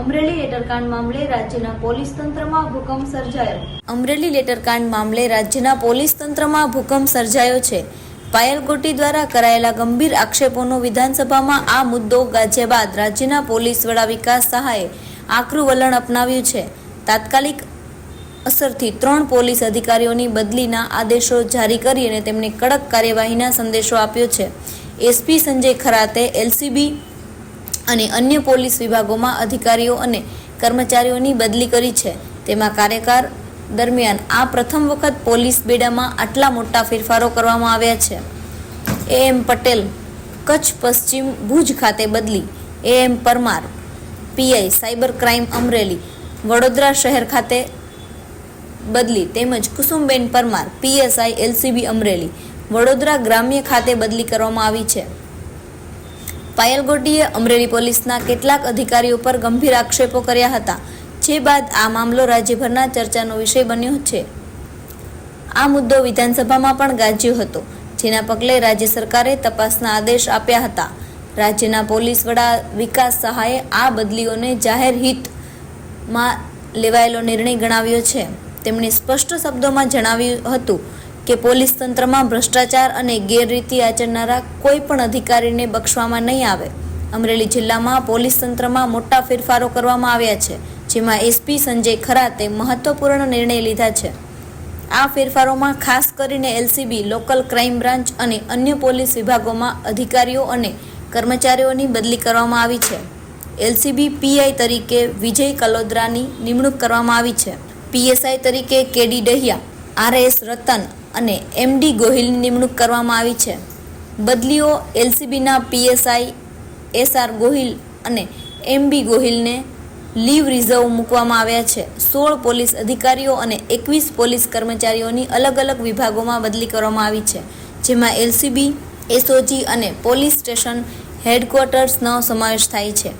અમરેલી લેટરકાંડ મામલે રાજ્યના પોલીસ તંત્રમાં ભૂકંપ સર્જાયો. અમરેલી લેટરકાંડ મામલે રાજ્યના પોલીસ તંત્રમાં ભૂકંપ સર્જાયો છે. પાયલ ગોટી દ્વારા કરાયેલા ગંભીર આક્ષેપોનો વિધાનસભામાં આ મુદ્દો ગાજ્યા બાદ રાજ્યના પોલીસ વડા વિકાસ સહાયે આકરું વલણ અપનાવ્યું છે. તાત્કાલિક અસરથી ત્રણ પોલીસ અધિકારીઓની બદલીના આદેશો જારી કરી અને તેમને કડક કાર્યવાહીના સંદેશો આપ્યો છે. એસપી સંજય ખરાતે, એલસીબી અને અન્ય પોલીસ વિભાગોમાં અધિકારીઓ અને કર્મચારીઓની બદલી કરી છે. તેમાં કાર્યકાળ દરમિયાન આ પ્રથમ વખત પોલીસ બેડામાં આટલા મોટા ફેરફારો કરવામાં આવ્યા છે. એ એમ પટેલ, કચ્છ પશ્ચિમ ભુજ ખાતે બદલી. A M Parmar PI cyber crime Amreli, Vadodara શહેર ખાતે બદલી. તેમજ કુસુમબેન પરમાર પીએસઆઈ એલસીબી અમરેલી, વડોદરા ગ્રામ્ય ખાતે બદલી કરવામાં આવી છે. પાયલ ગોટીએ અમરેલી પોલીસના કેટલાક અધિકારીઓ પર ગંભીર આક્ષેપો કર્યા હતા, જે બાદ આ મામલો રાજ્યભરના ચર્ચાનો વિષય બન્યો છે. આ મુદ્દો વિધાનસભામાં પણ ગાજ્યો હતો, જેના પગલે રાજ્ય સરકારે તપાસના આદેશ આપ્યા હતા. રાજ્યના પોલીસ વડા વિકાસ સહાયે આ બદલીઓને જાહેર હિતમાં લેવાયેલો નિર્ણય ગણાવ્યો છે. તેમણે સ્પષ્ટ શબ્દોમાં જણાવ્યું હતું કે પોલીસ તંત્રમાં ભ્રષ્ટાચાર અને ગેરરીતિ આચરનારા કોઈ પણ અધિકારીને બક્ષવામાં નહીં આવે. અમરેલી જિલ્લામાં પોલીસ તંત્રમાં મોટા ફેરફારો કરવામાં આવ્યા છે, જેમાં એસપી સંજય ખરાતે મહત્વપૂર્ણ નિર્ણય લીધા છે. આ ફેરફારોમાં ખાસ કરીને એલસીબી, લોકલ ક્રાઇમ બ્રાન્ચ અને અન્ય પોલીસ વિભાગોમાં અધિકારીઓ અને કર્મચારીઓની બદલી કરવામાં આવી છે. એલસીબી પીઆઈ તરીકે વિજય કલોદરાની નિમણૂક કરવામાં આવી છે. પીએસઆઈ તરીકે કેડી ડહિયા આરએસ રતન અને એમડી ગોહિલની નિમણૂક કરવામાં આવી છે. બદલીઓ એલસીબીના પીએસઆઈ, એસઆર ગોહિલ અને એમબી ગોહિલને લીવ રિઝર્વ મૂકવામાં આવ્યા છે. સોળ પોલીસ અધિકારીઓ અને એકવીસ પોલીસ કર્મચારીઓની અલગ અલગ વિભાગોમાં બદલી કરવામાં આવી છે, જેમાં એલસીબી, એસઓજી અને પોલીસ સ્ટેશન હેડક્વાર્ટર્સનો સમાવેશ થાય છે.